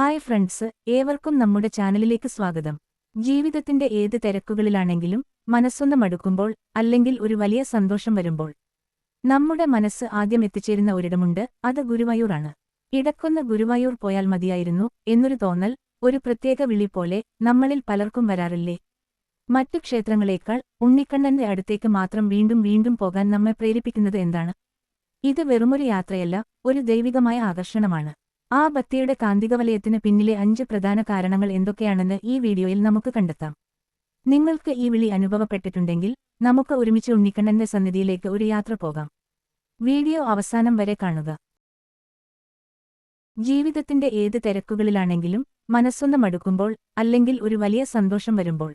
Hi friends ഏവർക്കും നമ്മുടെ ചാനലിലേക്ക് സ്വാഗതം. ജീവിതത്തിന്റെ ഏത് തിരക്കുകളിലാണെങ്കിലും മനസ്സൊന്ന് മടുക്കുമ്പോൾ അല്ലെങ്കിൽ ഒരു വലിയ സന്തോഷം വരുമ്പോൾ നമ്മുടെ മനസ്സ് ആദ്യം എത്തിച്ചേരുന്ന ഒരിടമുണ്ട് അത് ഗുരുവായൂറാണ്. ഇടക്കൊന്ന് ഗുരുവായൂർ പോയാൽ മതിയായിരുന്നു എന്നൊരു തോന്നൽ ഒരു പ്രത്യേക വിളി പോലെ നമ്മളിൽ പലർക്കും വരാറില്ലേ? മറ്റു ക്ഷേത്രങ്ങളേക്കാൾ ഉണ്ണിക്കണ്ണന്റെ അടുത്തേക്ക് മാത്രം വീണ്ടും വീണ്ടും പോകാൻ നമ്മെ പ്രേരിപ്പിക്കുന്നത് എന്താണ്? ഇത് വെറുമൊരു യാത്രയല്ല ഒരു ദൈവികമായ ആകർഷണമാണ്. ആ ഭക്തിയുടെ കാന്തികവലയത്തിന് പിന്നിലെ അഞ്ച് പ്രധാന കാരണങ്ങൾ എന്തൊക്കെയാണെന്ന് ഈ വീഡിയോയിൽ നമുക്ക് കണ്ടെത്താം. നിങ്ങൾക്ക് ഈ വിളി അനുഭവപ്പെട്ടിട്ടുണ്ടെങ്കിൽ നമുക്ക് ഒരുമിച്ച് ഉണ്ണിക്കണ്ണന്റെ സന്നിധിയിലേക്ക് ഒരു യാത്ര പോകാം. വീഡിയോ അവസാനം വരെ കാണുക. ജീവിതത്തിന്റെ ഏത് തിരക്കുകളിലാണെങ്കിലും മനസ്സൊന്ന് മടുക്കുമ്പോൾ അല്ലെങ്കിൽ ഒരു വലിയ സന്തോഷം വരുമ്പോൾ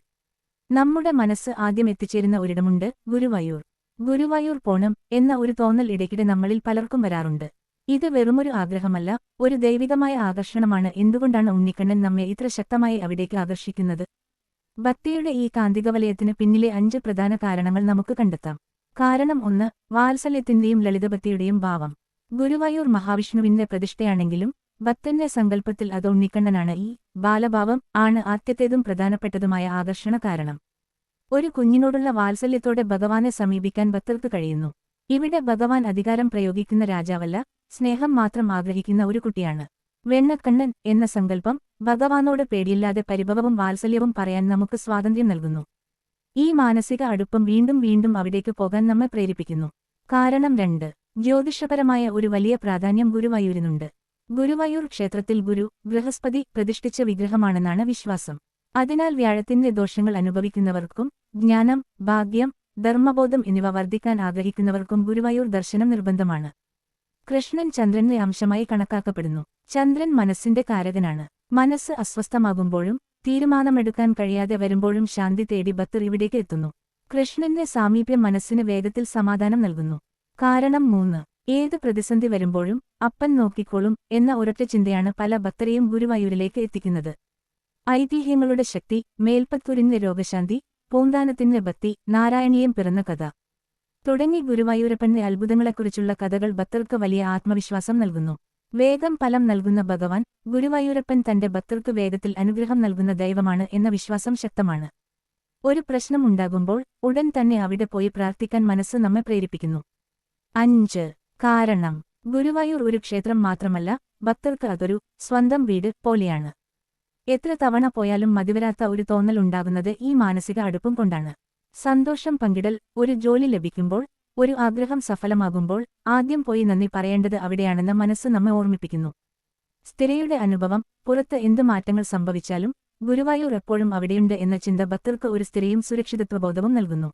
നമ്മുടെ മനസ്സ് ആദ്യം എത്തിച്ചേരുന്ന ഒരിടമുണ്ട് ഗുരുവായൂർ. ഗുരുവായൂർ പോണം എന്ന ഒരു തോന്നൽ ഇടയ്ക്കിടെ നമ്മളിൽ പലർക്കും വരാറുണ്ട്. ഇത് വെറുമൊരു ആഗ്രഹമല്ല ഒരു ദൈവികമായ ആകർഷണമാണ് എന്തുകൊണ്ടാണ് ഉണ്ണിക്കണ്ണൻ നമ്മെ ഇത്ര ശക്തമായി അവിടേക്ക് ആകർഷിക്കുന്നത്? ഭക്തിയുടെ ഈ കാന്തികവലയത്തിന് പിന്നിലെ അഞ്ച് പ്രധാന കാരണങ്ങൾ നമുക്ക് കണ്ടെത്താം. കാരണം ഒന്ന് വാത്സല്യത്തിന്റെയും ലളിതഭക്തിയുടെയും ഭാവം. ഗുരുവായൂർ മഹാവിഷ്ണുവിന്റെ പ്രതിഷ്ഠയാണെങ്കിലും ഭക്തന്റെ സങ്കല്പത്തിൽ അത് ഉണ്ണിക്കണ്ണനാണ്. ഈ ബാലഭാവം ആണ് ആദ്യത്തേതും പ്രധാനപ്പെട്ടതുമായ ആകർഷണ കാരണം. ഒരു കുഞ്ഞിനോടുള്ള വാത്സല്യത്തോടെ ഭഗവാനെ സമീപിക്കാൻ ഭക്തർക്ക് കഴിയുന്നു. ഇവിടെ ഭഗവാൻ അധികാരം പ്രയോഗിക്കുന്ന രാജാവല്ല സ്നേഹം മാത്രം ആഗ്രഹിക്കുന്ന ഒരു കുട്ടിയാണ്. വെണ്ണക്കണ്ണൻ എന്ന സങ്കല്പം ഭഗവാനോട് പേടിയില്ലാതെ പരിഭവവും വാത്സല്യവും പറയാൻ നമുക്ക് സ്വാതന്ത്ര്യം നൽകുന്നു. ഈ മാനസിക അടുപ്പം വീണ്ടും വീണ്ടും അവിടേക്ക് പോകാൻ നമ്മെ പ്രേരിപ്പിക്കുന്നു. കാരണം രണ്ട് ജ്യോതിഷപരമായ ഒരു വലിയ പ്രാധാന്യം ഗുരുവായൂരിനുണ്ട്. ഗുരുവായൂർ ക്ഷേത്രത്തിൽ ഗുരു ബൃഹസ്പതി പ്രതിഷ്ഠിച്ച വിഗ്രഹമാണെന്നാണ് വിശ്വാസം. അതിനാൽ വ്യാഴത്തിന്റെ ദോഷങ്ങൾ അനുഭവിക്കുന്നവർക്കും ജ്ഞാനം ഭാഗ്യം ധർമ്മബോധം എന്നിവ വർദ്ധിക്കാൻ ആഗ്രഹിക്കുന്നവർക്കും ഗുരുവായൂർ ദർശനം നിർബന്ധമാണ്. കൃഷ്ണൻ ചന്ദ്രന്റെ അംശമായി കണക്കാക്കപ്പെടുന്നു. ചന്ദ്രൻ മനസ്സിന്റെ കാരകനാണ്. മനസ്സ് അസ്വസ്ഥമാകുമ്പോഴും തീരുമാനമെടുക്കാൻ കഴിയാതെ വരുമ്പോഴും ശാന്തി തേടി ഭക്തർ ഇവിടേക്ക് എത്തുന്നു. കൃഷ്ണന്റെ സാമീപ്യം മനസ്സിന് വേഗത്തിൽ സമാധാനം നൽകുന്നു. കാരണം മൂന്ന്. ഏത് പ്രതിസന്ധി വരുമ്പോഴും അപ്പൻ നോക്കിക്കോളും എന്ന ഒരൊറ്റ ചിന്തയാണ് പല ഭക്തരെയും ഗുരുവായൂരിലേക്ക് എത്തിക്കുന്നത്. ഐതിഹ്യങ്ങളുടെ ശക്തി മേൽപ്പത്തൂരിന്റെ രോഗശാന്തി പൂന്താനത്തിന്റെ ഭക്തി നാരായണീയം പിറന്ന കഥ. തുടങ്ങി ഗുരുവായൂരപ്പന്റെ അത്ഭുതങ്ങളെക്കുറിച്ചുള്ള കഥകൾ ഭക്തർക്ക് വലിയ ആത്മവിശ്വാസം നൽകുന്നു. വേഗം ഫലം നൽകുന്ന ഭഗവാൻ ഗുരുവായൂരപ്പൻ തന്റെ ഭക്തർക്ക് വേഗത്തിൽ അനുഗ്രഹം നൽകുന്ന ദൈവമാണ് എന്ന വിശ്വാസം ശക്തമാണ്. ഒരു പ്രശ്നം ഉണ്ടാകുമ്പോൾ ഉടൻ തന്നെ അവിടെ പോയി പ്രാർത്ഥിക്കാൻ മനസ്സ് നമ്മെ പ്രേരിപ്പിക്കുന്നു. അഞ്ച്. കാരണം. ഗുരുവായൂർ ഒരു ക്ഷേത്രം മാത്രമല്ല ഭക്തർക്ക് അതൊരു സ്വന്തം വീട് പോലെയാണ്. എത്ര തവണ പോയാലും മതിവരാത്ത ഒരു തോന്നൽ ഉണ്ടാകുന്നത് ഈ മാനസിക അടുപ്പം കൊണ്ടാണ്. സന്തോഷം പങ്കിടൽ ഒരു ജോലി ലഭിക്കുമ്പോൾ ഒരു ആഗ്രഹം സഫലമാകുമ്പോൾ ആദ്യം പോയി നന്ദി പറയേണ്ടത് അവിടെയാണെന്ന് മനസ്സ് നമ്മെ ഓർമ്മിപ്പിക്കുന്നു. സ്ഥിരയുടെ അനുഭവം പുറത്ത് എന്ത് മാറ്റങ്ങൾ സംഭവിച്ചാലും ഗുരുവായൂർ എപ്പോഴും അവിടെയുണ്ട് എന്ന ചിന്ത ഭക്തർക്ക് ഒരു സ്ഥിരയും സുരക്ഷിതത്വബോധവും നൽകുന്നു.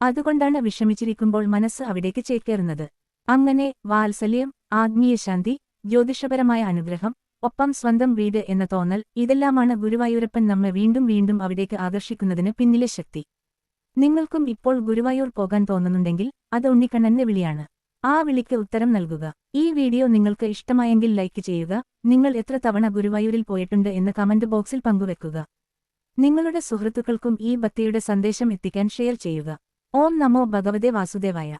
അതുകൊണ്ടാണ് വിഷമിച്ചിരിക്കുമ്പോൾ മനസ്സ് അവിടേക്ക് ചേക്കേറുന്നത്. അങ്ങനെ വാത്സല്യം ആത്മീയശാന്തി ജ്യോതിഷപരമായ അനുഗ്രഹം ഒപ്പം സ്വന്തം വീട് എന്ന തോന്നൽ ഇതെല്ലാമാണ് ഗുരുവായൂരപ്പൻ നമ്മെ വീണ്ടും വീണ്ടും അവിടേക്ക് ആകർഷിക്കുന്നതിന് പിന്നിലെ ശക്തി. നിങ്ങൾക്കും ഇപ്പോൾ ഗുരുവായൂർ പോകാൻ തോന്നുന്നുണ്ടെങ്കിൽ അത് ഉണ്ണിക്കണ്ണന്റെ വിളിയാണ്. ആ വിളിക്ക് ഉത്തരം നൽകുക. ഈ വീഡിയോ നിങ്ങൾക്ക് ഇഷ്ടമായെങ്കിൽ ലൈക്ക് ചെയ്യുക. നിങ്ങൾ എത്ര തവണ ഗുരുവായൂരിൽ പോയിട്ടുണ്ട് എന്ന് കമന്റ് ബോക്സിൽ പങ്കുവെക്കുക. നിങ്ങളുടെ സുഹൃത്തുക്കൾക്കും ഈ ഭക്തിയുടെ സന്ദേശം എത്തിക്കാൻ ഷെയർ ചെയ്യുക. ഓം നമോ ഭഗവതേ വാസുദേവായ.